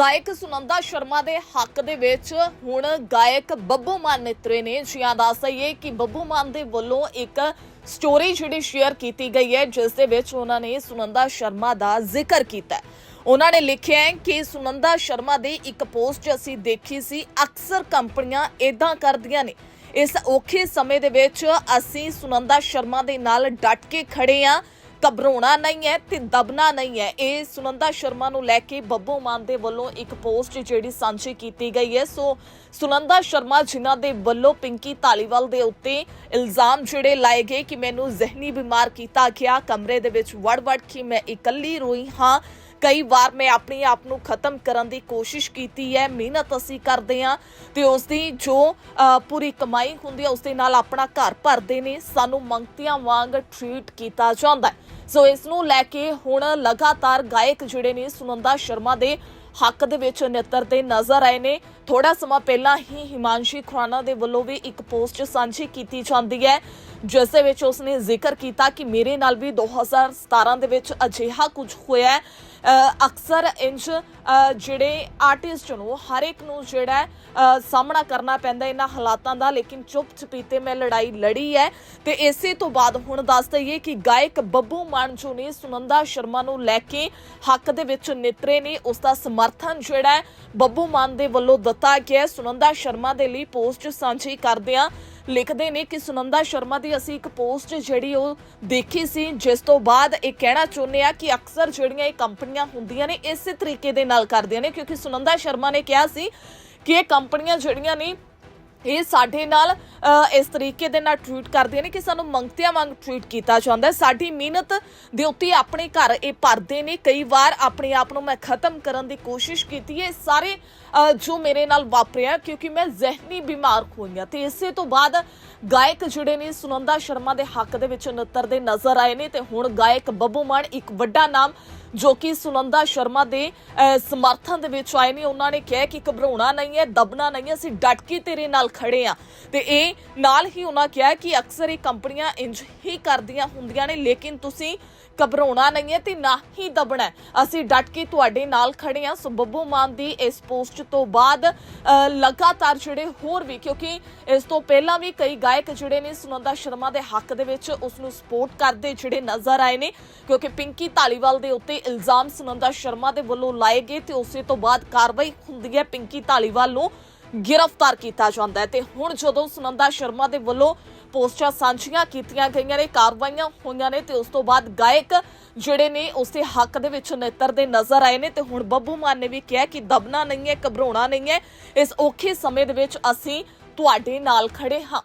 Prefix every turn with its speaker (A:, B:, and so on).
A: ਗਾਇਕ ਸੁਨੰਦਾ ਸ਼ਰਮਾ ਦੇ ਹੱਕ ਦੇ ਵਿੱਚ ਹੁਣ ਗਾਇਕ ਬੱਬੂ ਮਾਨ ਨਿਤਰੇ ਨੇ ਜਿਆਂ ਦੱਸ ਦਈਏ ਕਿ ਬੱਬੂ ਮਾਨ ਦੇ ਵੱਲੋਂ ਇੱਕ ਸਟੋਰੀ ਜਿਹੜੀ ਸ਼ੇਅਰ ਕੀਤੀ ਗਈ ਹੈ, ਜਿਸ ਦੇ ਵਿੱਚ ਉਹਨਾਂ ਨੇ ਸੁਨੰਦਾ ਸ਼ਰਮਾ ਦਾ ਜ਼ਿਕਰ ਕੀਤਾ ਹੈ। ਉਹਨਾਂ ਨੇ ਲਿਖਿਆ ਹੈ ਕਿ ਸੁਨੰਦਾ ਸ਼ਰਮਾ ਦੀ ਇੱਕ ਪੋਸਟ ਅਸੀਂ ਦੇਖੀ ਸੀ, ਅਕਸਰ ਕੰਪਨੀਆਂ ਇਦਾਂ ਕਰਦੀਆਂ ਨੇ। ਇਸ ਔਖੇ ਸਮੇਂ ਦੇ ਵਿੱਚ ਅਸੀਂ ਸੁਨੰਦਾ ਸ਼ਰਮਾ ਦੇ ਨਾਲ ਡਟ ਕੇ ਖੜੇ ਆ ਘਬਰਾਉਣਾ ਨਹੀਂ ਹੈ ਤੇ ਦਬਣਾ ਨਹੀਂ ਹੈ। ਇਹ ਸੁਨੰਦਾ ਸ਼ਰਮਾ ਨੂੰ ਲੈ ਕੇ ਬੱਬੂ ਮਾਨ ਦੇ ਵੱਲੋਂ ਇੱਕ ਪੋਸਟ ਜਿਹੜੀ ਸਾਂਝੀ ਕੀਤੀ ਗਈ ਹੈ। ਸੋ ਸੁਨੰਦਾ ਸ਼ਰਮਾ ਜਿਨ੍ਹਾਂ ਦੇ ਵੱਲੋਂ ਪਿੰਕੀ ਧਾਲੀਵਾਲ ਦੇ ਉੱਤੇ ਇਲਜ਼ਾਮ ਜਿਹੜੇ ਲਾਏ ਗਏ ਕਿ ਮੈਨੂੰ ਜ਼ਿਹਨੀ ਬਿਮਾਰ ਕੀਤਾ ਗਿਆ, ਕਮਰੇ ਦੇ ਵਿੱਚ ਵੜ-ਵੜ ਕੇ ਮੈਂ ਇਕੱਲੀ ਰੋਈ ਹਾਂ। ਕਈ ਵਾਰ ਮੈਂ ਆਪਣੇ ਆਪ ਨੂੰ ਖਤਮ ਕਰਨ ਦੀ ਕੋਸ਼ਿਸ਼ ਕੀਤੀ ਹੈ, ਮਿਹਨਤ ਅਸੀਂ ਕਰਦੇ ਹਾਂ ਤੇ ਉਸ ਦੀ ਜੋ ਪੂਰੀ ਕਮਾਈ ਹੁੰਦੀ ਹੈ ਉਸ ਦੇ ਨਾਲ ਆਪਣਾ ਘਰ ਭਰਦੇ ਨੇ, ਸਾਨੂੰ ਮੰਗਤੀਆਂ ਵਾਂਗ ਟ੍ਰੀਟ ਕੀਤਾ ਜਾਂਦਾ ਸੋ ਇਸ ਨੂੰ ਲੈ ਕੇ ਹੁਣ ਲਗਾਤਾਰ ਗਾਇਕ ਜਿਹੜੇ ਨੇ ਸੁਨੰਦਾ ਸ਼ਰਮਾ ਦੇ ਹੱਕ ਦੇ ਵਿੱਚ ਨਿੱਤਰਦੇ ਨਜ਼ਰ ਆਏ ਨੇ। ਥੋੜਾ ਸਮਾਂ ਪਹਿਲਾਂ ਹੀ ਹਿਮਾਂਸ਼ੀ ਖੁਰਾਨਾ ਦੇ ਵੱਲੋਂ ਵੀ ਇੱਕ ਪੋਸਟ ਸਾਂਝੀ ਕੀਤੀ ਜਾਂਦੀ ਹੈ, ਜਿਸ ਦੇ ਵਿੱਚ ਉਸਨੇ ਜ਼ਿਕਰ ਕੀਤਾ ਕਿ ਮੇਰੇ ਨਾਲ ਵੀ 2017 ਦੇ ਵਿੱਚ ਅਜਿਹਾ ਕੁਝ ਹੋਇਆ ਹੈ। ਅਕਸਰ ਇੰਜ ਜਿਹੜੇ ਆਰਟਿਸਟ ਨੂੰ ਹਰ ਇੱਕ ਨੂੰ ਜਿਹੜਾ ਸਾਹਮਣਾ ਕਰਨਾ ਪੈਂਦਾ ਇਹਨਾਂ ਹਾਲਾਤਾਂ ਦਾ, ਲੇਕਿਨ ਚੁੱਪ ਚਪੀਤੇ ਮੈਂ ਲੜਾਈ ਲੜੀ ਹੈ। ਤੇ ਇਸੇ ਤੋਂ ਬਾਅਦ ਹੁਣ ਦੱਸ ਦਈਏ ਕਿ ਗਾਇਕ ਬੱਬੂ ਮਾਨ ਜੋ ਨੇ ਸੁਨੰਦਾ ਸ਼ਰਮਾ ਨੂੰ ਲੈ ਕੇ ਹੱਕ ਦੇ ਵਿੱਚ ਨਿਤਰੇ ਨੇ ਉਸ ਦਾ ਸਮਰਥਨ ਜਿਹੜਾ ਬੱਬੂ ਮਾਨ ਦੇ ਵੱਲੋਂ ਦਿੱਤਾ ਗਿਆ ਸੁਨੰਦਾ ਸ਼ਰਮਾ ਦੇ ਲਈ ਪੋਸਟ ਸਾਂਝੀ ਕਰਦੇ ਲਿਖਦੇ ਨੇ ਕਿ ਸੁਨੰਦਾ ਸ਼ਰਮਾ ਦੀ ਅਸੀਂ ਇੱਕ ਪੋਸਟ ਜਿਹੜੀ ਉਹ ਦੇਖੀ ਸੀ, ਜਿਸ ਤੋਂ ਬਾਅਦ ਇਹ ਕਹਿਣਾ ਚਾਹੁੰਦੇ ਆ ਕਿ ਅਕਸਰ ਜਿਹੜੀਆਂ ਇਹ ਕੰਪਨੀਆਂ ਹੁੰਦੀਆਂ ਨੇ, ਇਸੇ ਤਰੀਕੇ ਦੇ ਨਾਲ ਕਰਦੀਆਂ ਨੇ, ਕਿਉਂਕਿ ਸੁਨੰਦਾ ਸ਼ਰਮਾ ਨੇ ਕਿਹਾ ਸੀ ਕਿ ਇਹ ਕੰਪਨੀਆਂ ਜਿਹੜੀਆਂ ਨੇ ਇਹ ਸਾਡੇ ਨਾਲ ਇਸ ਤਰੀਕੇ ਦੇ ਨਾਲ ਟ੍ਰੀਟ ਕਰਦੇ ਨੇ ਕਿ ਸਾਨੂੰ ਮੰਗਤਿਆਂ ਵਾਂਗ ਟ੍ਰੀਟ ਕੀਤਾ ਜਾਂਦਾ ਸਾਡੀ ਮਿਹਨਤ ਦੇ ਉੱਤੇ ਆਪਣੇ ਘਰ ਇਹ ਭਰਦੇ ਨੇ। ਕਈ ਵਾਰ ਆਪਣੇ ਆਪ ਨੂੰ ਮੈਂ ਖਤਮ ਕਰਨ ਦੀ ਕੋਸ਼ਿਸ਼ ਕੀਤੀ ਹੈ। ਇਹ ਸਾਰੇ ਜੋ ਮੇਰੇ ਨਾਲ ਵਾਪਰਿਆ ਕਿਉਂਕਿ ਮੈਂ ਜ਼ਹਿਨੀ ਬਿਮਾਰ ਹੋਈ ਹਾਂ। ਤੇ ਇਸੇ ਤੋਂ ਬਾਅਦ ਗਾਇਕ ਜਿਹੜੇ ਨੇ, ਸੁਨੰਦਾ ਸ਼ਰਮਾ ਦੇ ਹੱਕ ਦੇ ਵਿੱਚ ਨਤਰਦੇ ਨਜ਼ਰ ਆਏ ਨੇ। ਤੇ ਹੁਣ ਗਾਇਕ ਬੱਬੂ ਮਾਨ ਇੱਕ ਵੱਡਾ ਨਾਮ, ਜੋ ਕਿ ਸੁਨੰਦਾ ਸ਼ਰਮਾ ਦੇ ਸਮਰਥਨ ਦੇ ਵਿੱਚ ਆਏ ਨੇ। ਉਹਨਾਂ ਨੇ ਕਿਹਾ ਕਿ ਘਬਰਾਉਣਾ ਨਹੀਂ ਹੈ, ਦਬਣਾ ਨਹੀਂ ਹੈ। ਅਸੀਂ ਡਟ ਕੇ ਤੇਰੇ ਨਾਲ ਖੜੇ ਆ। ਤੇ ਇਹ ਨਾਲ ਹੀ ਉਹਨਾਂ ਕਿਹਾ ਕਿ ਅਕਸਰ ਇਹ ਕੰਪਨੀਆਂ ਇੰਜ ਹੀ ਕਰਦੀਆਂ ਹੁੰਦੀਆਂ ਨੇ, ਲੇਕਿਨ ਤੁਸੀਂ ਘਬਰਾਉਣਾ ਨਹੀਂ ਹੈ ਤੇ ਨਾ ਹੀ ਦਬਣਾ ਅਸੀਂ ਡਟ ਕੇ ਤੁਹਾਡੇ ਨਾਲ ਖੜੇ ਆ ਸੋ ਬੱਬੂ ਮਾਨ ਦੀ ਇਸ ਪੋਸਟ ਤੋਂ ਬਾਅਦ ਲਗਾਤਾਰ ਜਿਹੜੇ ਹੋਰ ਵੀ, ਕਿਉਂਕਿ ਇਸ ਤੋਂ ਪਹਿਲਾਂ ਵੀ ਕਈ ਗਾਇਕ ਜਿਹੜੇ ਨੇ ਸੁਨੰਦਾ ਸ਼ਰਮਾ ਦੇ ਹੱਕ ਦੇ ਵਿੱਚ ਉਸ ਨੂੰ ਸਪੋਰਟ ਕਰਦੇ ਜਿਹੜੇ ਨਜ਼ਰ ਆਏ ਨੇ, ਕਿਉਂਕਿ ਪਿੰਕੀ ਧਾਲੀਵਾਲ ਦੇ ਉੱਤੇ ਇਲਜ਼ਾਮ ਸੁਨੰਦਾ ਸ਼ਰਮਾ ਦੇ ਵੱਲੋਂ ਲਾਏ ਗਏ ਤੇ ਉਸੇ ਤੋਂ ਬਾਅਦ ਕਾਰਵਾਈ ਹੁੰਦੀ ਹੈ ਪਿੰਕੀ ਧਾਲੀਵਾਲ ਨੂੰ। ਗ੍ਰਿਫਤਾਰ ਕੀਤਾ ਜਾਂਦਾ ਹੈ ਤੇ ਹੁਣ ਜਦੋਂ ਸੁਨੰਦਾ ਸ਼ਰਮਾ ਦੇ ਵੱਲੋਂ ਪੋਸਟਾਂ ਸਾਂਝੀਆਂ ਕੀਤੀਆਂ ਗਈਆਂ ਨੇ, ਕਾਰਵਾਈਆਂ ਹੋਈਆਂ ਨੇ ਤੇ ਉਸ ਤੋਂ ਬਾਅਦ ਗਾਇਕ ਜਿਹੜੇ ਨੇ ਉਸੇ ਹੱਕ ਦੇ ਵਿੱਚ ਨਿੱਤਰਦੇ ਨਜ਼ਰ ਆਏ ਨੇ ਤੇ ਹੁਣ ਬੱਬੂ ਮਾਨ ਨੇ ਵੀ ਕਿਹਾ ਕਿ ਦਬਣਾ ਨਹੀਂ ਹੈ, ਘਬਰਾਉਣਾ ਨਹੀਂ ਹੈ। ਇਸ ਔਖੇ ਸਮੇਂ ਦੇ ਵਿੱਚ ਅਸੀਂ ਤੁਹਾਡੇ ਨਾਲ ਖੜੇ ਹਾਂ।